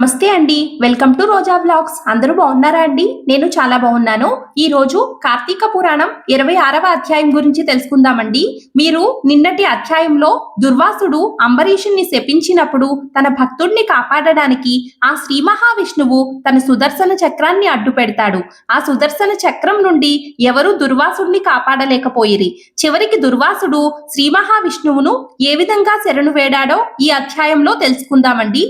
నమస్తే అండి. Welcome to Roja blogs. అందరూ బాగున్నారా అండి? నేను చాలా బాగున్నాను. ఈ రోజు కార్తీక పురాణం ఇరవై ఆరవ అధ్యాయం గురించి తెలుసుకుందామండి. మీరు నిన్నటి అధ్యాయంలో దుర్వాసుడు అంబరీషుణ్ణి శపించినప్పుడు తన భక్తుడిని కాపాడడానికి ఆ శ్రీ మహావిష్ణువు తన సుదర్శన చక్రాన్ని అడ్డు పెడతాడు. ఆ సుదర్శన చక్రం నుండి ఎవరు దుర్వాసుడిని కాపాడలేకపోయిరి? చివరికి దుర్వాసుడు శ్రీ మహావిష్ణువును ఏ విధంగా శరణు వేడాడో ఈ అధ్యాయంలో తెలుసుకుందామండి.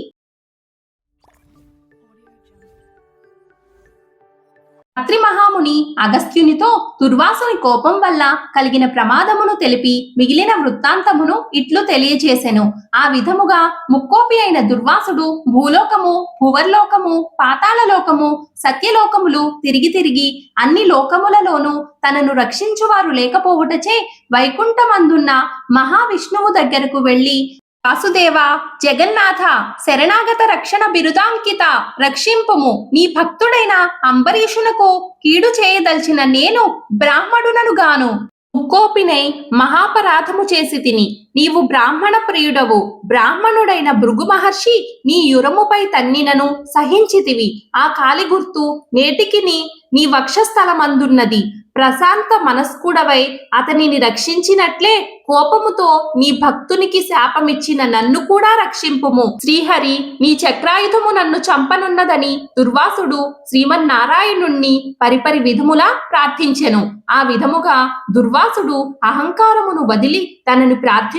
అత్రి మహాముని అగస్త్యునితో దుర్వాసుని కోపం వల్ల కలిగిన ప్రమాదమును తెలిపి మిగిలిన వృత్తాంతమును ఇట్లు తెలియజేసెను. ఆ విధముగా ముక్కోపి అయిన దుర్వాసుడు భూలోకము భువర్లోకము పాతాళలోకము సత్యలోకములు తిరిగి తిరిగి అన్ని లోకములలోనూ తనను రక్షించువారు లేకపోవుటచే వైకుంఠమందున్న మహావిష్ణువు దగ్గరకు వెళ్ళి వాసుదేవ జగన్నాథ శరణాగత రక్షణ బిరుదాంకిత రక్షింపుము. నీ భక్తుడైన అంబరీషునకు కీడు చేయదలిచిన నేను బ్రాహ్మణునను గాను ముక్కోపినై మహాపరాధము చేసి తిని. నీవు బ్రాహ్మణ ప్రియుడవు. బ్రాహ్మణుడైన భృగు మహర్షి నీ యురముపై తన్నినను సహించితివి. ఆ కాలి గుర్తు నేటికి నీ వక్షస్థలమందున్నది. ప్రశాంత మనస్కుడవై అతనిని రక్షించినట్లే కోపముతో నీ భక్తునికి శాపమిచ్చిన నన్ను కూడా రక్షింపుము. శ్రీహరి నీ చక్రాయుధము నన్ను చంపనున్నదని దుర్వాసుడు శ్రీమన్నారాయణుణ్ణి పరిపరి విధములా ప్రార్థించెను. ఆ విధముగా దుర్వాసుడు అహంకారమును వదిలి తనను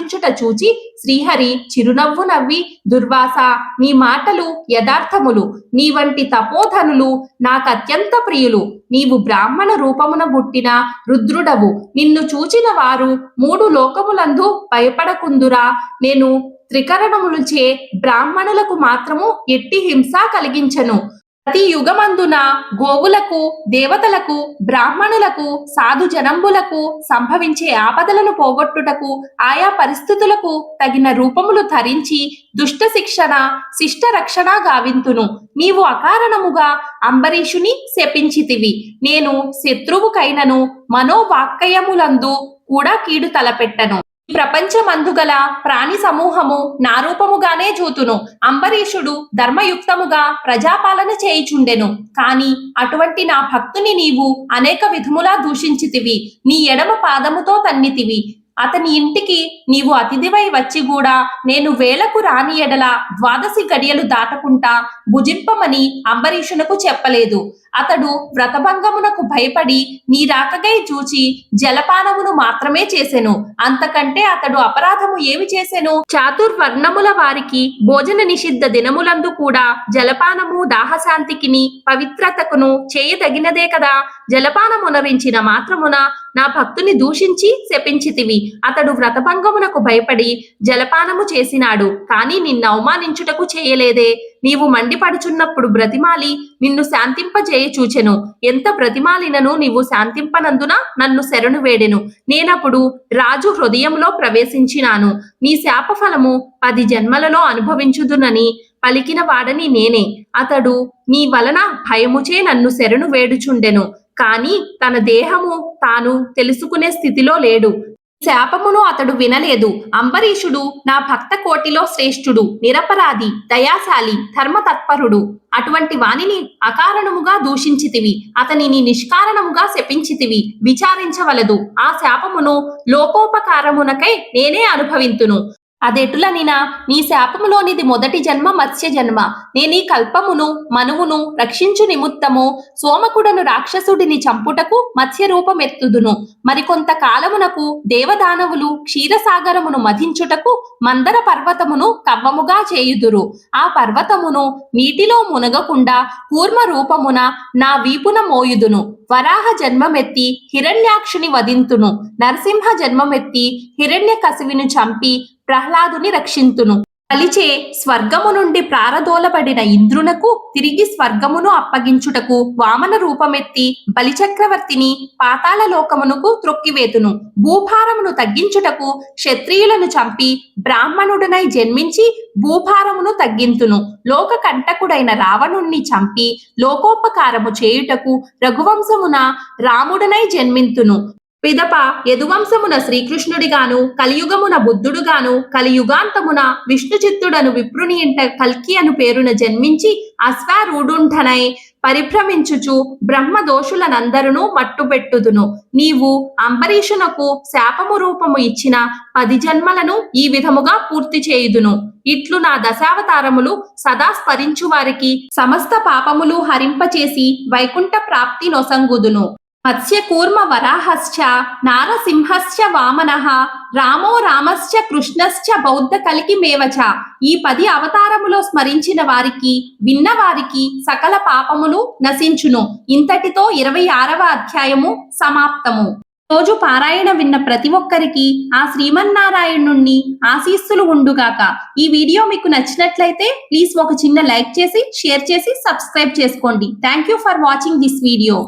ప్రార్థించుట చూచి శ్రీహరి చిరునవ్వు నవ్వి దుర్వాస నీ మాటలు యథార్థములు. నీ వంటి తపోధనులు నాకత్యంత ప్రియులు. నీవు బ్రాహ్మణ రూపమున పుట్టిన రుద్రుడవు. నిన్ను చూచిన వారు మూడు లోకములందు భయపడకుందురా. నేను త్రికరణములుచే బ్రాహ్మణులకు మాత్రము ఎట్టి హింస కలిగించను. ప్రతి యుగమందున గోవులకు దేవతలకు బ్రాహ్మణులకు సాధు జనంబులకు సంభవించే ఆపదలను పోగొట్టుటకు ఆయా పరిస్థితులకు తగిన రూపములు ధరించి దుష్ట శిక్షణ శిష్ట రక్షణ గావింతును. నీవు అకారణముగా అంబరీషుని శపించితివి. నేను శత్రువుకైనను మనోవాక్కయములందు కూడా కీడు తలపెట్టను. ఈ ప్రపంచమందుగల ప్రాణి సమూహము నా రూపముగానే చూతును. అంబరీషుడు ధర్మయుక్తముగా ప్రజాపాలన చేయుచుండెను. కాని అటువంటి నా భక్తుని నీవు అనేక విధములా దూషించితివి. నీ ఎడమ పాదముతో తన్నితివి. అతని ఇంటికి నీవు అతిథివై వచ్చి కూడా నేను వేలకు రాని ఎడల ద్వాదశి గడియలు దాటకుంటా భుజింపమని అంబరీషునకు చెప్పలేదు. అతడు వ్రతభంగమునకు భయపడి నీ రాకగై చూచి జలపానమును మాత్రమే చేసెను. అంతకంటే అతడు అపరాధము ఏమి చేసెను? చాతుర్వర్ణముల వారికి భోజన నిషిద్ధ దినములందు కూడా జలపానము దాహశాంతికిని పవిత్రతకును చేయదగినదే కదా? జలపానమునరించిన మాత్రమున నా భక్తుని దూషించి శపించితివి. అతడు వ్రతభంగమునకు భయపడి జలపానము చేసినాడు. కాని నిన్న అవమానించుటకు చేయలేదే. నీవు మండిపడుచున్నప్పుడు బ్రతిమాలి నిన్ను శాంతింపజేయ చూచెను ఎంత బ్రతిమాలినను నీవు శాంతింపనందున నన్ను శరణు వేడెను. నేనప్పుడు రాజు హృదయంలో ప్రవేశించినాను. నీ శాపఫలము పది జన్మలలో అనుభవించుదునని పలికిన వాడని నేనే. అతడు నీ వలన భయముచే నన్ను శరణు వేడుచుండెను. కాని తన దేహము తాను తెలుసుకునే స్థితిలో లేడు. శాపమును అతడు వినలేదు. అంబరీషుడు నా భక్త కోటిలో శ్రేష్ఠుడు నిరపరాధి దయాశాలి ధర్మతత్పరుడు. అటువంటి వానిని అకారణముగా దూషించితివి అతనిని నిష్కారణముగా శపించితివి విచారించవలదు. ఆ శాపమును లోకోపకారమునకై నేనే అనుభవింతును. అదెటులనినా నీ శాపములోనిది మొదటి జన్మ మత్స్య జన్మ. నేనీ కల్పమును మనువును రక్షించు నిమిత్తము సోమకుడను రాక్షసుడిని చంపుటకు మత్స్య రూపమెత్తుదును. మరికొంత కాలమునకు దేవదానవులు క్షీరసాగరమును మధించుటకు మందర పర్వతమును కవ్వముగా చేయుదురు. ఆ పర్వతమును నీటిలో మునగకుండా కూర్మ రూపమున నా వీపున మోయుదును. వరాహ జన్మమెత్తి హిరణ్యాక్షుని వధింతును. నరసింహ జన్మమెత్తి హిరణ్య కసివిను చంపి ప్రహ్లాదుని రక్షింతును. కలిచే స్వర్గము నుండి ప్రారదోలబడిన ఇంద్రునకు తిరిగి స్వర్గమును అప్పగించుటకు వామన రూపమెత్తి బలిచక్రవర్తిని పాతాల లోకమునకు త్రొక్కివేతును. భూభారమును తగ్గించుటకు క్షత్రియులను చంపి బ్రాహ్మణుడనై జన్మించి భూభారమును తగ్గింతును. లోక కంటకుడైన రావణుణ్ణి చంపి లోకోపకారము చేయుటకు రఘువంశమున రాముడనై జన్మింతును. పిదప యదువంశమున శ్రీకృష్ణుడిగాను కలియుగమున బుద్ధుడుగాను కలియుగాంతమున విష్ణుచిత్తుడను విప్రుని ఇంట కల్కి అను పేరున జన్మించి అశ్వారూఢుంఠనై పరిభ్రమించుచు బ్రహ్మ దోషులనందరును మట్టుపెట్టుదును. నీవు అంబరీషునకు శాపము రూపము ఇచ్చిన పది జన్మలను ఈ విధముగా పూర్తి చేయుదును. ఇట్లు నా దశావతారములు సదా స్మరించు వారికి సమస్త పాపములు హరింపచేసి వైకుంఠ ప్రాప్తి నొసంగుదును. మత్స్య కూర్మ వరాహశ్చ నారసింహశ్చ వామన రామో రామశ్చ కృష్ణశ్చ బౌద్ధ కలికి మేవచ ఈ పది అవతారములో స్మరించిన వారికి విన్న వారికి సకల పాపములు నశించును. ఇంతటితో ఇరవై ఆరవ అధ్యాయము సమాప్తము. రోజు పారాయణ విన్న ప్రతి ఒక్కరికి ఆ శ్రీమన్నారాయణుణ్ణి ఆశీస్సులు ఉండుగాక. ఈ వీడియో మీకు నచ్చినట్లయితే ప్లీజ్ ఒక చిన్న లైక్ చేసి షేర్ చేసి సబ్స్క్రైబ్ చేసుకోండి. Thank you for watching this video